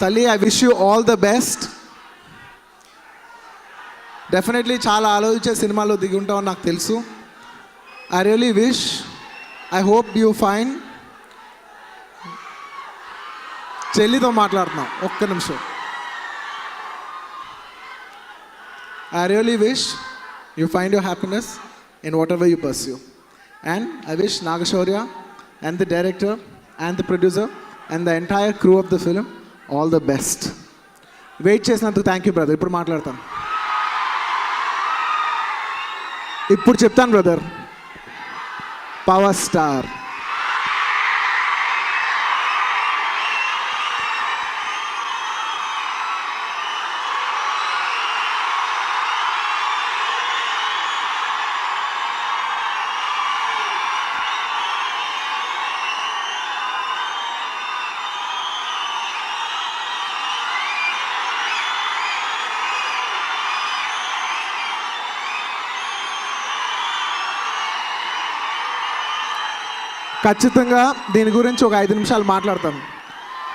తల్లి I wish you all the best definitely చాలా ఆలోచించే సినిమాలో దిగి ఉంటామని నాకు తెలుసు I really wish I hope you fine చెల్లితో మాట్లాడుతున్నాం ఒక్క నిమిషం I really wish you find your happiness in whatever you pursue and I wish Naga Shaurya and the director and the producer and the entire crew of the film all the best wait చేసినందుకు thank you brother ఇప్పుడు మాట్లాడతాను. ఇప్పుడు చెప్తాను brother power star ఖచ్చితంగా దీని గురించి ఒక ఐదు నిమిషాలు మాట్లాడతాను.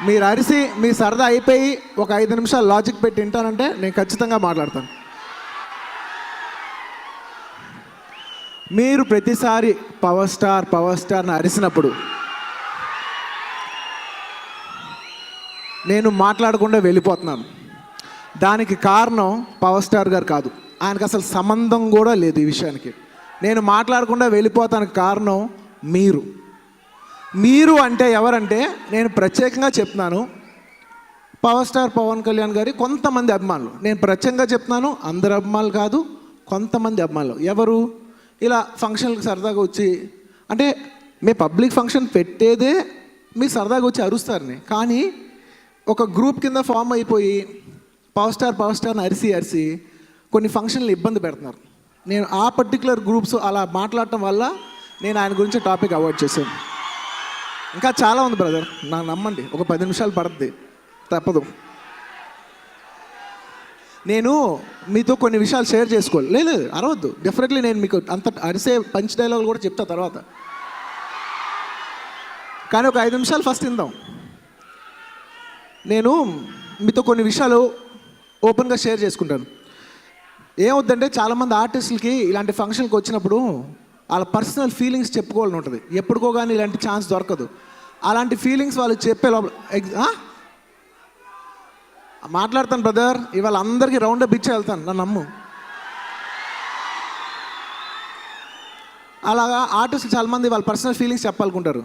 మీరు అరిసి మీ సరదా అయిపోయి ఒక ఐదు నిమిషాలు లాజిక్ పెట్టి వింటానంటే నేను ఖచ్చితంగా మాట్లాడతాను. మీరు ప్రతిసారి పవర్ స్టార్ పవర్ స్టార్ని అరిసినప్పుడు నేను మాట్లాడకుండా వెళ్ళిపోతున్నాను. దానికి కారణం పవర్ స్టార్ గారు కాదు. ఆయనకు అసలు సంబంధం కూడా లేదు ఈ విషయానికి. నేను మాట్లాడకుండా వెళ్ళిపోతానికి కారణం మీరు. మీరు అంటే ఎవరంటే నేను ప్రత్యేకంగా చెప్తున్నాను. పవర్ స్టార్ పవన్ కళ్యాణ్ గారి కొంతమంది అభిమానులు. నేను ప్రత్యేకంగా చెప్తున్నాను అందరు అభిమానులు కాదు కొంతమంది అభిమానులు. ఎవరు? ఇలా ఫంక్షన్లకు సరదాగా వచ్చి అంటే మీ పబ్లిక్ ఫంక్షన్ పెట్టేదే మీరు సరదాగా వచ్చి అరుస్తారని. కానీ ఒక గ్రూప్ కింద ఫామ్ అయిపోయి పవర్ స్టార్ పవర్ స్టార్ని అరిసి అరిసి కొన్ని ఫంక్షన్లు ఇబ్బంది పెడుతున్నారు. నేను ఆ పర్టికులర్ గ్రూప్స్ అలా మాట్లాడటం వల్ల నేను ఆయన గురించి టాపిక్ అవాయిడ్ చేశాను. ఇంకా చాలా ఉంది బ్రదర్ నా నమ్మండి. ఒక పది నిమిషాలు పడుద్ది. తప్పదు. నేను మీతో కొన్ని విషయాలు షేర్ చేసుకోవాలి. లేదు లేదు అరవద్దు. డెఫినెట్లీ నేను మీకు అంత అరిసే పంచ్ డైలాగులు కూడా చెప్తా తర్వాత. కానీ ఒక ఐదు నిమిషాలు ఫస్ట్ ఇందాం నేను మీతో కొన్ని విషయాలు ఓపెన్గా షేర్ చేసుకుంటాను. ఏమవుద్దంటే చాలామంది ఆర్టిస్టులకి ఇలాంటి ఫంక్షన్కి వచ్చినప్పుడు వాళ్ళ పర్సనల్ ఫీలింగ్స్ చెప్పుకోవాలని ఉంటుంది. ఎప్పుడుకో కానీ ఇలాంటి ఛాన్స్ దొరకదు. అలాంటి ఫీలింగ్స్ వాళ్ళు చెప్పే లోపల మాట్లాడతాను బ్రదర్. ఇవాళ అందరికీ రౌండ్ అప్ ఇచ్చి వెళ్తాను. నన్ను నమ్ము. అలాగా ఆర్టిస్టులు చాలామంది వాళ్ళ పర్సనల్ ఫీలింగ్స్ చెప్పాలనుకుంటారు.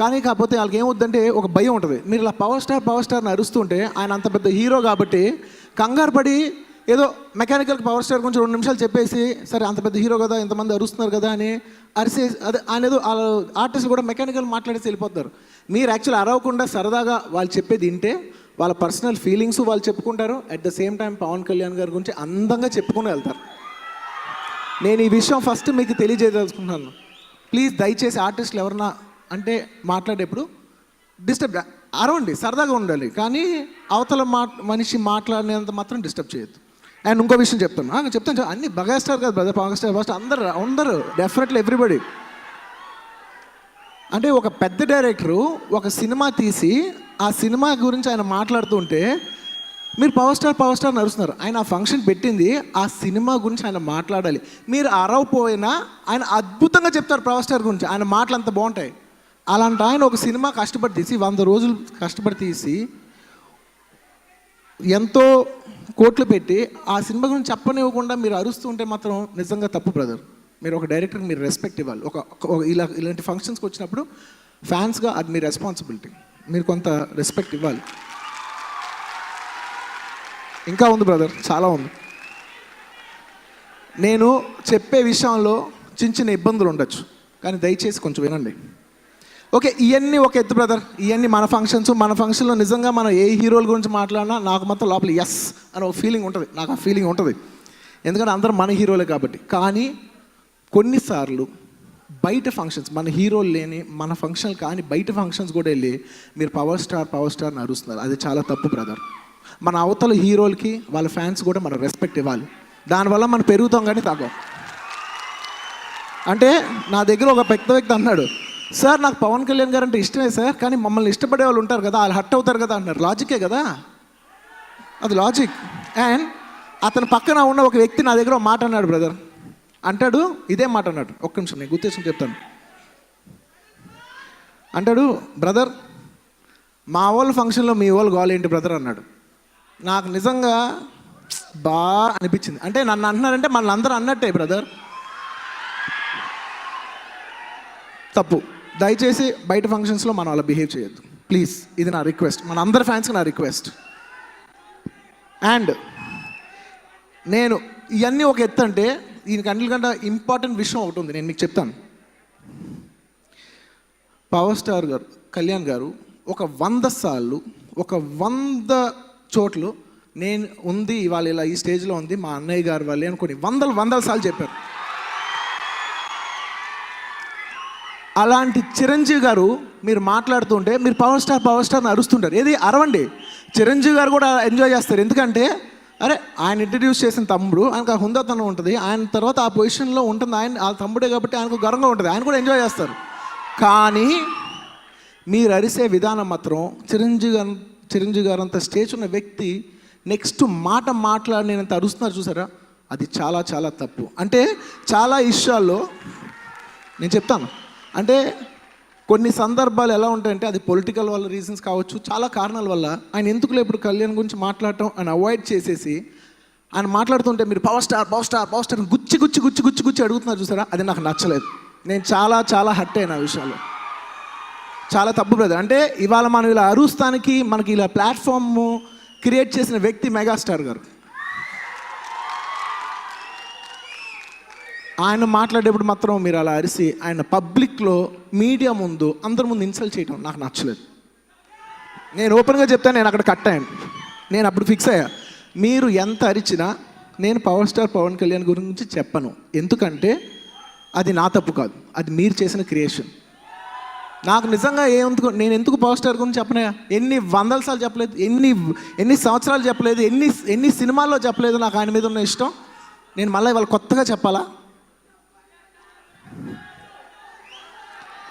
కానీ కాకపోతే వాళ్ళకి ఏమవుద్దంటే ఒక భయం ఉంటుంది. మీరు ఇలా పవర్ స్టార్ పవర్ స్టార్ని అరుస్తుంటే ఆయన అంత పెద్ద హీరో కాబట్టి కంగారు పడి ఏదో మెకానికల్ పవర్ స్టార్ గురించి రెండు నిమిషాలు చెప్పేసి సరే అంత పెద్ద హీరో కదా ఇంతమంది అరుస్తున్నారు కదా అని అరిసే అదే అనేదో వాళ్ళ ఆర్టిస్ట్ కూడా మెకానికల్ మాట్లాడేసి వెళ్ళిపోతారు. మీరు యాక్చువల్ అరవకుండా సరదాగా వాళ్ళు చెప్పేది వింటే వాళ్ళ పర్సనల్ ఫీలింగ్స్ వాళ్ళు చెప్పుకుంటారు. At the same time Pawan Kalyan గారి గురించి అందంగా చెప్పుకుని వెళ్తారు. నేను ఈ విషయం ఫస్ట్ మీకు తెలియజేయదలుచుకుంటున్నాను. ప్లీజ్ దయచేసి ఆర్టిస్టులు ఎవరన్నా అంటే మాట్లాడేప్పుడు డిస్టర్బ్ అరవండి సరదాగా ఉండాలి. కానీ అవతల మా మనిషి మాట్లాడినంత మాత్రం డిస్టర్బ్ చేయొద్దు. అండ్ ఇంకో విషయం చెప్తాను చెప్తాను అన్ని బగా స్టార్ కదా బ్రదర్ పవన్ స్టార్ ఫస్ట్ అందరు అందరు డెఫినెట్లీ ఎవ్రీబడి అంటే ఒక పెద్ద డైరెక్టరు ఒక సినిమా తీసి ఆ సినిమా గురించి ఆయన మాట్లాడుతుంటే మీరు పవర్ స్టార్ పవర్ స్టార్ నడుస్తున్నారు. ఆయన ఆ ఫంక్షన్ పెట్టింది ఆ సినిమా గురించి ఆయన మాట్లాడాలి. మీరు అరవపోయినా ఆయన అద్భుతంగా చెప్తారు పవర్ స్టార్ గురించి. ఆయన మాటలు అంత బాగుంటాయి. అలాంటి ఆయన ఒక సినిమా కష్టపడి తీసి వంద రోజులు కష్టపడి తీసి ఎంతో కోట్లు పెట్టి ఆ సినిమా గురించి చెప్పనివ్వకుండా మీరు అరుస్తూ ఉంటే మాత్రం నిజంగా తప్పు బ్రదర్ మీరు ఒక డైరెక్టర్కి మీరు రెస్పెక్ట్ ఇవ్వాలి. ఒక ఒక ఇలా ఇలాంటి ఫంక్షన్స్కి వచ్చినప్పుడు ఫ్యాన్స్గా అది మీ రెస్పాన్సిబిలిటీ మీరు కొంత రెస్పెక్ట్ ఇవ్వాలి. ఇంకా ఉంది బ్రదర్ చాలా ఉంది. నేను చెప్పే విషయంలో చిన్న చిన్న ఇబ్బందులు ఉండొచ్చు. కానీ దయచేసి కొంచెం వినండి. ఓకే ఇవన్నీ ఒక ఎత్తు బ్రదర్ ఇవన్నీ మన ఫంక్షన్స్ మన ఫంక్షన్లో నిజంగా మనం ఏ హీరోల గురించి మాట్లాడినా నాకు మాత్రం లోపల ఎస్ అని ఒక ఫీలింగ్ ఉంటుంది. నాకు ఆ ఫీలింగ్ ఉంటుంది. ఎందుకంటే అందరూ మన హీరోలే కాబట్టి. కానీ కొన్నిసార్లు బయట ఫంక్షన్స్ మన హీరోలు లేని మన ఫంక్షన్ కానీ బయట ఫంక్షన్స్ కూడా వెళ్ళి మీరు పవర్ స్టార్ పవర్ స్టార్ అని అరుస్తున్నారు. అది చాలా తప్పు బ్రదర్ మన అవతల హీరోలకి వాళ్ళ ఫ్యాన్స్ కూడా మనం రెస్పెక్ట్ ఇవ్వాలి. దానివల్ల మనం పెరుగుతాం కానీ తగ్గం. అంటే నా దగ్గర ఒక పెద్ద వ్యక్తి అన్నాడు సార్ నాకు పవన్ కళ్యాణ్ గారు అంటే ఇష్టమే సార్ కానీ మమ్మల్ని ఇష్టపడే వాళ్ళు ఉంటారు కదా వాళ్ళు హట్ అవుతారు కదా అన్నారు. లాజికే కదా? అది లాజిక్ అండ్ అతని పక్కన ఉన్న ఒక వ్యక్తి నా దగ్గర ఒక మాట అన్నాడు బ్రదర్ అంటాడు ఇదే మాట అన్నాడు. ఒక్క నిమిషం నేను గుర్తేసుకుని చెప్తాను. అంటాడు బ్రదర్ మా వాళ్ళ ఫంక్షన్లో మీ వాళ్ళు గోల్ ఏంటి బ్రదర్ అన్నాడు. నాకు నిజంగా బాగా అనిపించింది. అంటే నన్ను అంటున్నారంటే మన అందరూ అన్నట్టే బ్రదర్ తప్పు. దయచేసి బయట ఫంక్షన్స్లో మనం అలా బిహేవ్ చేయొద్దు. ప్లీజ్ ఇది నా రిక్వెస్ట్ మన అందరి ఫ్యాన్స్కి నా రిక్వెస్ట్ అండ్ నేను ఇవన్నీ ఒక ఎత్తు అంటే దీనికి అన్నిటికంటే ఇంపార్టెంట్ విషయం ఒకటి ఉంది. నేను మీకు చెప్తాను. పవర్ స్టార్ గారు కళ్యాణ్ గారు ఒక వంద సార్లు ఒక వంద చోట్లు నేను ఉంది ఇవాళ ఇలా ఈ స్టేజ్లో ఉంది మా అన్నయ్య గారు వాళ్ళే అని కొన్ని వందలు వందల సార్లు చెప్పారు. అలాంటి చిరంజీవి గారు మీరు మాట్లాడుతుంటే మీరు పవర్ స్టార్ పవర్ స్టార్ అరుస్తుంటారు. ఏది? అరవండి. చిరంజీవి గారు కూడా ఎంజాయ్ చేస్తారు. ఎందుకంటే అరే ఆయన ఇంట్రడ్యూస్ చేసిన తమ్ముడు ఆయనకు ఆ హుందాతనం ఉంటుంది. ఆయన తర్వాత ఆ పొజిషన్లో ఉంటుంది. ఆయన ఆ తమ్ముడే కాబట్టి ఆయనకు గర్వంగా ఉంటుంది. ఆయన కూడా ఎంజాయ్ చేస్తారు. కానీ మీరు అరిసే విధానం మాత్రం చిరంజీవి గారు చిరంజీవి గారు అంత స్టేజ్ ఉన్న వ్యక్తి నెక్స్ట్ మాట మాట్లాడినంత అరుస్తున్నారు చూసారా? అది చాలా చాలా తప్పు. అంటే చాలా విషయాల్లో నేను చెప్తాను. అంటే కొన్ని సందర్భాలు ఎలా ఉంటాయంటే అది పొలిటికల్ వల్ల రీజన్స్ కావచ్చు చాలా కారణాల వల్ల. ఆయన ఎందుకులే ఇప్పుడు కళ్యాణ్ గురించి మాట్లాడటం ఆయన అవాయిడ్ చేసేసి ఆయన మాట్లాడుతుంటే మీరు power star power star power star గుచ్చి గుచ్చి గుచ్చి గుచ్చి గుచ్చి అడుగుతున్నారు చూసారా? అది నాకు నచ్చలేదు. నేను చాలా చాలా హట్ అయిన ఆ విషయాలు. చాలా తప్పు బ్రదర్. అంటే ఇవాళ మనం ఇలా అరుస్తానికి మనకి ఇలా ప్లాట్ఫామ్ క్రియేట్ చేసిన వ్యక్తి మెగాస్టార్ గారు. ఆయన మాట్లాడేప్పుడు మాత్రం మీరు అలా అరిసి ఆయన పబ్లిక్లో మీడియా ముందు అందరి ముందు ఇన్సల్ట్ చేయడం నాకు నచ్చలేదు. నేను ఓపెన్గా చెప్తాను నేను అక్కడ కట్ అయ్యాను. నేను అప్పుడు ఫిక్స్ అయ్యా. మీరు ఎంత అరిచినా నేను పవర్ స్టార్ పవన్ కళ్యాణ్ గురించి చెప్పను. ఎందుకంటే అది నా తప్పు కాదు. అది మీరు చేసిన క్రియేషన్ నాకు నిజంగా ఎందుకు నేను ఎందుకు పవర్ స్టార్ గురించి చెప్పనయా ఎన్ని వందల సార్లు చెప్పలేదు ఎన్ని ఎన్ని సంవత్సరాలు చెప్పలేదు ఎన్ని ఎన్ని సినిమాల్లో చెప్పలేదు నాకు ఆయన మీద ఉన్న ఇష్టం. నేను మళ్ళీ ఇవాళ కొత్తగా చెప్పాలా?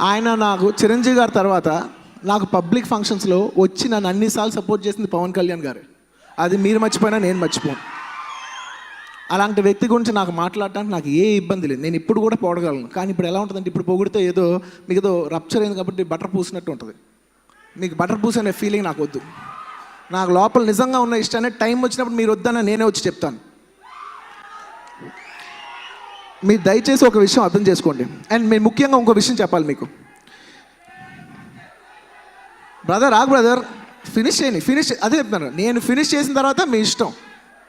ఆయన నాకు చిరంజీవి గారి తర్వాత నాకు పబ్లిక్ ఫంక్షన్స్లో వచ్చి నన్ను అన్నిసార్లు సపోర్ట్ చేసింది పవన్ కళ్యాణ్ గారు. అది మీరు మర్చిపోయినా నేను మర్చిపోను. అలాంటి వ్యక్తి గురించి నాకు మాట్లాడటానికి నాకు ఏ ఇబ్బంది లేదు. నేను ఇప్పుడు కూడా పోడగలను. కానీ ఇప్పుడు ఎలా ఉంటుందంటే ఇప్పుడు పొగిడితే ఏదో మీకు ఏదో రప్చర్ అయింది కాబట్టి బటర్ పూసినట్టు ఉంటుంది. మీకు బటర్ పూస్ అనే ఫీలింగ్ నాకు వద్దు. నాకు లోపల నిజంగా ఉన్న ఇష్టాన్ని టైం వచ్చినప్పుడు మీరు వద్దన్న నేనే వచ్చి చెప్తాను. మీరు దయచేసి ఒక విషయం అర్థం చేసుకోండి. అండ్ మేము ముఖ్యంగా ఇంకో విషయం చెప్పాలి మీకు. బ్రదర్ రాగు బ్రదర్ ఫినిష్ చేయండి. ఫినిష్ అదే చెప్తాను నేను ఫినిష్ చేసిన తర్వాత మీ ఇష్టం.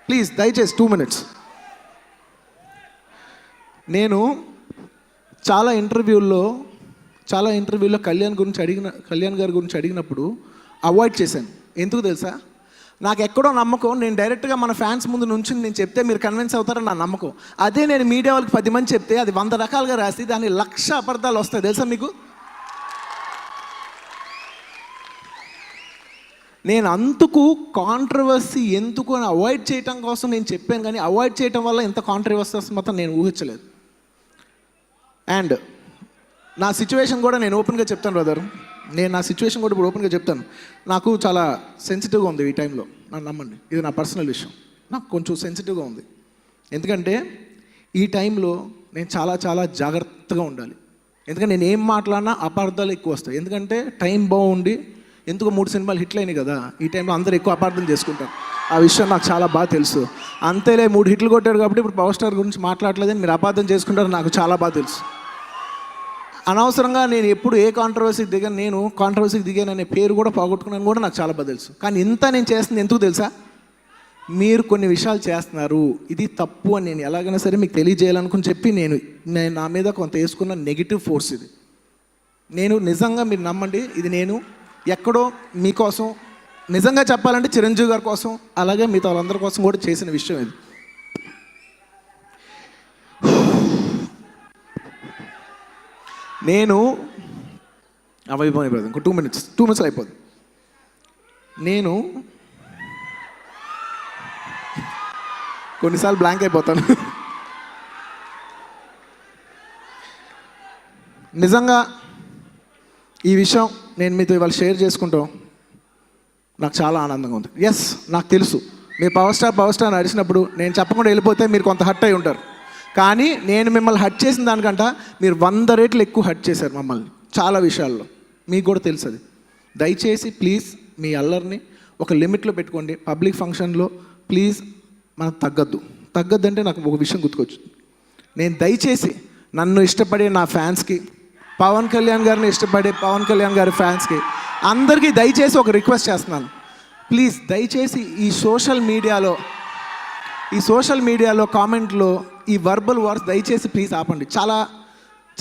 ప్లీజ్ దయచేసి టూ మినిట్స్ నేను చాలా ఇంటర్వ్యూల్లో చాలా ఇంటర్వ్యూలో కళ్యాణ్ గురించి అడిగిన కళ్యాణ్ గారి గురించి అడిగినప్పుడు అవాయిడ్ చేశాను. ఎందుకు తెలుసా? నాకు ఎక్కడో నమ్మకం నేను డైరెక్ట్గా మన ఫ్యాన్స్ ముందు నుంచి నేను చెప్తే మీరు కన్విన్స్ అవుతారని నా నమ్మకం. అదే నేను మీడియా వాళ్ళకి పది మంది చెప్తే అది వంద రకాలుగా రాసి దాని లక్ష అబద్ధాలు వస్తాయి. తెలుసా మీకు? నేను అందుకు కాంట్రవర్సీ ఎందుకు అని అవాయిడ్ చేయటం కోసం నేను చెప్పాను కానీ అవాయిడ్ చేయటం వల్ల ఎంత కాంట్రవర్సీ మొత్తం నేను ఊహించలేదు. అండ్ నా సిచ్యువేషన్ కూడా నేను ఓపెన్గా చెప్తాను బ్రదర్ నేను నా సిచ్యువేషన్ కూడా ఇప్పుడు ఓపెన్గా చెప్తాను. నాకు చాలా సెన్సిటివ్గా ఉంది ఈ టైంలో నన్ను నమ్మండి. ఇది నా పర్సనల్ విషయం. నాకు కొంచెం సెన్సిటివ్గా ఉంది. ఎందుకంటే ఈ టైంలో నేను చాలా చాలా జాగ్రత్తగా ఉండాలి. ఎందుకంటే నేను ఏం మాట్లాడినా అపార్థాలు ఎక్కువ వస్తాయి. ఎందుకంటే టైం బాగుండి ఎందుకు మూడు సినిమాలు హిట్లు అయినాయి కదా. ఈ టైంలో అందరూ ఎక్కువ అపార్థం చేసుకుంటారు. ఆ విషయం నాకు చాలా బాగా తెలుసు. అంతేలే మూడు హిట్లు కొట్టాడు కాబట్టి ఇప్పుడు పవర్ స్టార్ గురించి మాట్లాడలేదని మీరు అపార్థం చేసుకుంటారు నాకు చాలా బాగా తెలుసు. అనవసరంగా నేను ఎప్పుడు ఏ కాంట్రవర్సీకి దిగాను నేను కాంట్రవర్సీకి దిగాననే పేరు కూడా పోగొట్టుకున్నాను కూడా నాకు చాలా బాగా తెలుసు. కానీ ఇంత నేను చేస్తుంది ఎందుకు తెలుసా? మీరు కొన్ని విషయాలు చేస్తున్నారు. ఇది తప్పు అని నేను ఎలాగైనా సరే మీకు తెలియజేయాలనుకుని చెప్పి నేను నేను నా మీద కొంత వేసుకున్న నెగిటివ్ ఫోర్స్ ఇది. నేను నిజంగా మీరు నమ్మండి ఇది నేను ఎక్కడో మీకోసం నిజంగా చెప్పాలంటే చిరంజీవి గారి కోసం అలాగే మిగతా వాళ్ళందరి కోసం కూడా చేసిన విషయం ఇది. నేను అవైపోయి బ్రదర్ ఇంకో టూ మినిట్స్ టూ మినిట్స్ అయిపోద్ది. నేను కొన్నిసార్లు బ్లాంక్ అయిపోతాను. నిజంగా ఈ విషయం నేను మీతో ఇవాళ షేర్ చేసుకుంటాం నాకు చాలా ఆనందంగా ఉంది. ఎస్ నాకు తెలుసు. మీ పవర్ స్టార్ పవర్ స్టార్ నడిచినప్పుడు నేను చెప్పకుండా వెళ్ళిపోతే మీరు కొంత హట్ అయి ఉంటారు. కానీ నేను మిమ్మల్ని హట్ చేసిన దానికంట మీరు వంద రేట్లు ఎక్కువ హట్ చేశారు మమ్మల్ని చాలా విషయాల్లో. మీకు కూడా తెలుసు అది దయచేసి ప్లీజ్ మీ అల్లరిని ఒక లిమిట్లో పెట్టుకోండి. పబ్లిక్ ఫంక్షన్లో ప్లీజ్ మనకు తగ్గద్దు. తగ్గద్దు అంటే నాకు ఒక విషయం గుర్తుకొచ్చు నేను దయచేసి నన్ను ఇష్టపడే నా ఫ్యాన్స్కి పవన్ కళ్యాణ్ గారిని ఇష్టపడే పవన్ కళ్యాణ్ గారి ఫ్యాన్స్కి అందరికీ దయచేసి ఒక రిక్వెస్ట్ చేస్తున్నాను. ప్లీజ్ దయచేసి ఈ సోషల్ మీడియాలో ఈ సోషల్ మీడియాలో కామెంట్లో ఈ వర్బల్ వార్స్ దయచేసి ప్లీజ్ ఆపండి. చాలా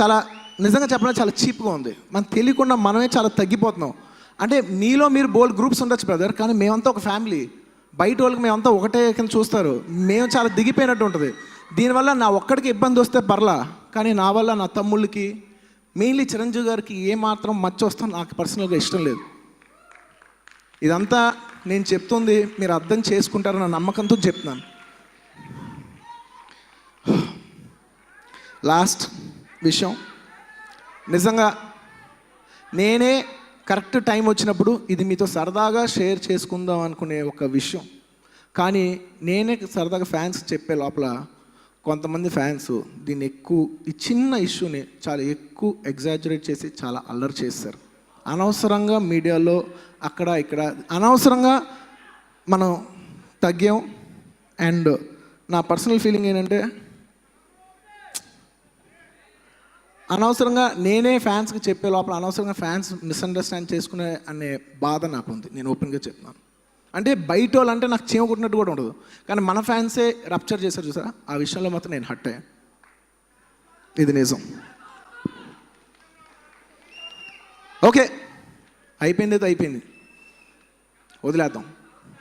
చాలా నిజంగా చెప్పడం చాలా చీప్గా ఉంది. మనం తెలియకుండా మనమే చాలా తగ్గిపోతున్నాం. అంటే మీలో మీరు బోల్డ్ గ్రూప్స్ ఉండొచ్చు బ్రదర్ కానీ మేమంతా ఒక ఫ్యామిలీ బయట వాళ్ళకి మేమంతా ఒకటే కింద చూస్తారు. మేము చాలా దిగిపోయినట్టు ఉంటుంది. దీనివల్ల నా ఒక్కడికి ఇబ్బంది వస్తే పర్లా కానీ నా వల్ల నా తమ్ముళ్ళకి మెయిన్లీ చిరంజీవి గారికి ఏమాత్రం మచ్చి మచ్చ వస్తాం నాకు పర్సనల్గా ఇష్టం లేదు. ఇదంతా నేను చెప్తుంది మీరు అర్థం చేసుకుంటారన్న నమ్మకంతో చెప్తున్నాను. లాస్ట్ విషయం. నిజంగా నేనే కరెక్ట్ టైం వచ్చినప్పుడు ఇది మీతో సరదాగా షేర్ చేసుకుందాం అనుకునే ఒక విషయం. కానీ నేనే సరదాగా ఫ్యాన్స్ చెప్పే లోపల కొంతమంది ఫ్యాన్స్ దీన్ని ఎక్కువ ఈ చిన్న ఇష్యూని చాలా ఎక్కువ ఎగ్జాజరేట్ చేసి చాలా అల్లరి చేస్తారు. అనవసరంగా మీడియాలో అక్కడ ఇక్కడ అనవసరంగా మనం తగ్గాం. అండ్ నా పర్సనల్ ఫీలింగ్ ఏంటంటే అనవసరంగా నేనే ఫ్యాన్స్కి చెప్పే లోపల అనవసరంగా ఫ్యాన్స్ మిస్అండర్స్టాండ్ చేసుకునే అనే బాధ నాకు ఉంది నేను ఓపెన్గా చెప్తున్నాను. అంటే బయట వాళ్ళు అంటే నాకు చీమ కొట్టినట్టు కూడా ఉండదు. కానీ మన ఫ్యాన్సే రప్చర్ చేశారు చూసారా? ఆ విషయంలో మాత్రం నేను హట్ అయ్యాను ఇది నిజం. ఓకే. అయిపోయింది అయితే అయిపోయింది. వదిలేద్దాం.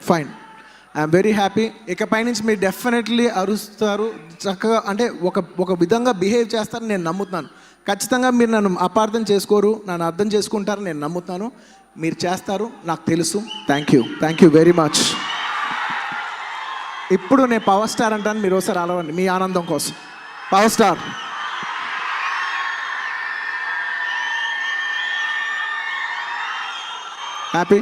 ఫైన్. ఐఎమ్ వెరీ హ్యాపీ ఇకపై నుంచి మీరు డెఫినెట్లీ అరుస్తారు. చక్కగా అంటే ఒక ఒక విధంగా బిహేవ్ చేస్తారని నేను నమ్ముతున్నాను. ఖచ్చితంగా మీరు నన్ను అపార్థం చేసుకోరు నన్ను అర్థం చేసుకుంటారని నేను నమ్ముతాను మీరు చేస్తారు నాకు తెలుసు. Thank you thank you very much ఇప్పుడు నేను పవర్ స్టార్ అంటాను మీరు ఒకసారి అలవండి. మీ ఆనందం కోసం. Power star happy